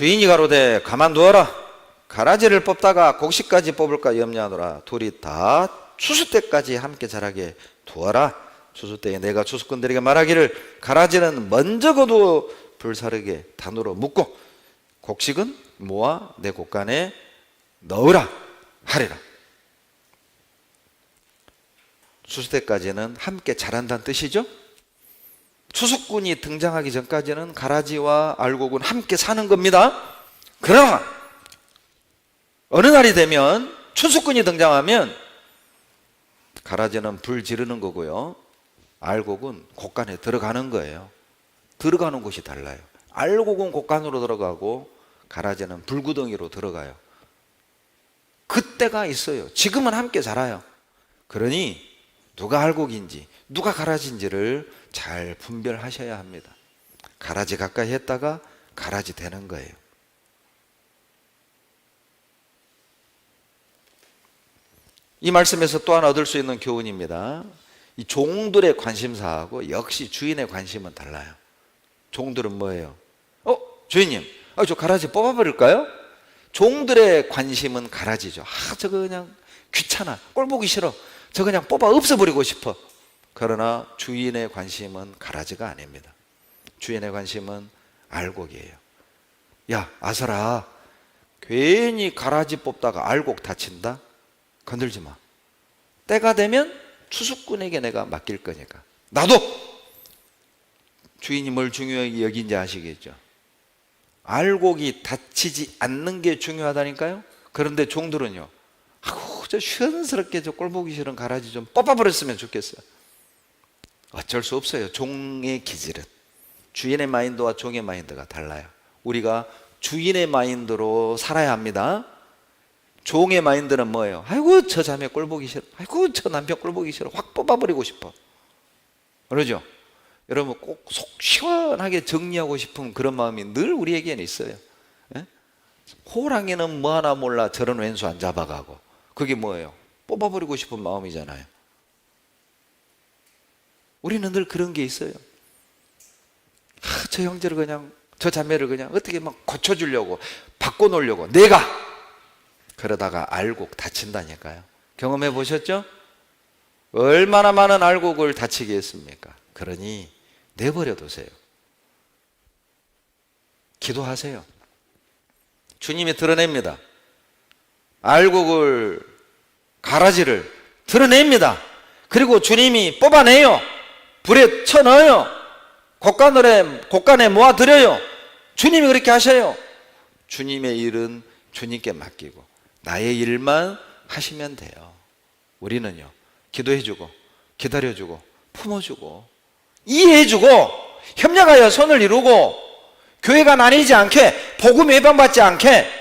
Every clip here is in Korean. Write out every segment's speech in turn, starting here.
주인이 가로되 가만두어라. 가라지를 뽑다가 곡식까지 뽑을까 염려하노라. 둘이 다 추수 때까지 함께 자라게 두어라. 추수 때에 내가 추수꾼들에게 말하기를 가라지는 먼저 거두어 불사르게 단으로 묶고 곡식은 모아 내 곡간에 넣으라 하리라. 추수 때까지는 함께 자란다는 뜻이죠 추수꾼이 등장하기 전까지는 가라지와 알곡은 함께 사는 겁니다. 그러나 어느 날이 되면 추수꾼이 등장하면 가라지는 불 지르는 거고요. 알곡은 곡간에 들어가는 거예요. 들어가는 곳이 달라요. 알곡은 곡간으로 들어가고 가라지는 불구덩이로 들어가요. 그때가 있어요. 지금은 함께 자라요. 그러니 누가 알곡인지 누가 가라지인지를 잘 분별하셔야 합니다. 가라지 가까이 했다가 가라지 되는 거예요. 이 말씀에서 또 하나 얻을 수 있는 교훈입니다. 이 종들의 관심사하고 역시 주인의 관심은 달라요. 종들은 뭐예요? 어, 주인님, 아, 저 가라지 뽑아버릴까요? 종들의 관심은 가라지죠. 아, 저거 그냥 귀찮아. 꼴 보기 싫어. 저 그냥 뽑아 없애버리고 싶어. 그러나 주인의 관심은 가라지가 아닙니다. 주인의 관심은 알곡이에요. 야, 아서라. 괜히 가라지 뽑다가 알곡 다친다? 건들지 마. 때가 되면 추수꾼에게 내가 맡길 거니까. 나도! 주인이 뭘 중요하게 여긴지 아시겠죠? 알곡이 다치지 않는 게 중요하다니까요? 그런데 종들은요, 아우, 저 시원스럽게 저 꼴보기 싫은 가라지 좀 뽑아버렸으면 좋겠어요. 어쩔 수 없어요. 종의 기질은. 주인의 마인드와 종의 마인드가 달라요. 우리가 주인의 마인드로 살아야 합니다. 종의 마인드는 뭐예요? 아이고, 저 자매 꼴 보기 싫어. 아이고, 저 남편 꼴 보기 싫어. 확 뽑아버리고 싶어. 그러죠? 여러분 꼭 속 시원하게 정리하고 싶은 그런 마음이 늘 우리에게는 있어요. 예? 호랑이는 뭐 하나 몰라 저런 왼수 안 잡아가고. 그게 뭐예요? 뽑아버리고 싶은 마음이잖아요. 우리는 늘 그런 게 있어요. 아, 저 형제를 그냥 저 자매를 그냥 어떻게 막 고쳐주려고 바꿔놓으려고 내가 그러다가 알곡 다친다니까요. 경험해 보셨죠? 얼마나 많은 알곡을 다치게 했습니까? 그러니 내버려 두세요. 기도하세요. 주님이 드러냅니다. 알곡을 가라지를 드러냅니다. 그리고 주님이 뽑아내요. 불에 쳐 넣어요. 곡간에 곡간에 모아 드려요. 주님이 그렇게 하셔요. 주님의 일은 주님께 맡기고 나의 일만 하시면 돼요. 우리는요. 기도해주고 기다려주고 품어주고 이해해주고 협력하여 손을 이루고 교회가 나뉘지 않게 복음 외방받지 않게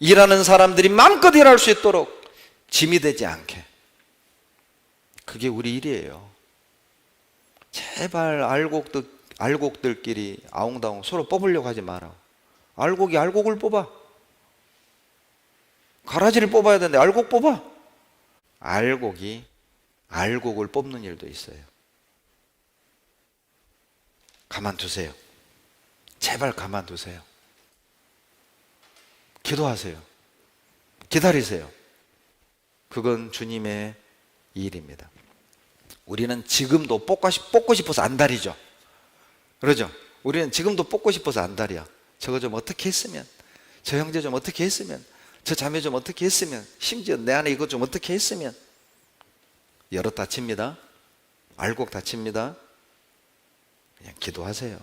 일하는 사람들이 마음껏 일할 수 있도록 짐이 되지 않게 그게 우리 일이에요. 제발 알곡들, 알곡들끼리 아웅다웅 서로 뽑으려고 하지 마라. 알곡이 알곡을 뽑아. 가라지를 뽑아야 되는데 알곡 뽑아. 알곡이 알곡을 뽑는 일도 있어요. 가만두세요. 제발 가만두세요. 기도하세요. 기다리세요. 그건 주님의 일입니다. 우리는 지금도 뽑고, 싶, 뽑고 싶어서 안달이죠. 그러죠? 우리는 지금도 뽑고 싶어서 안달이야. 저거 좀 어떻게 했으면, 저 형제 좀 어떻게 했으면, 저 자매 좀 어떻게 했으면, 심지어 내 안에 이것 좀 어떻게 했으면. 여럿 다칩니다. 알곡 다칩니다. 그냥 기도하세요.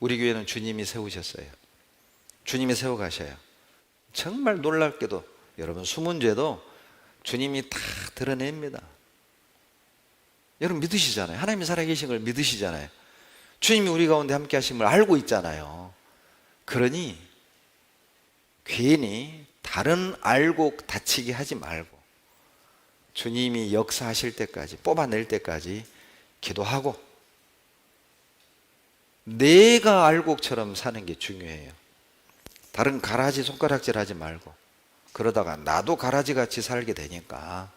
우리 교회는 주님이 세우셨어요. 주님이 세워 가셔요. 정말 놀랍게도 여러분 죄도 주님이 다 드러냅니다. 여러분 믿으시잖아요. 하나님이 살아계신 걸 믿으시잖아요. 주님이 우리 가운데 함께 걸 알고 있잖아요. 그러니 괜히 다른 알곡 다치게 하지 말고 주님이 역사하실 때까지 뽑아낼 때까지 기도하고 내가 알곡처럼 사는 게 중요해요. 다른 가라지 손가락질 하지 말고. 그러다가 나도 가라지 같이 살게 되니까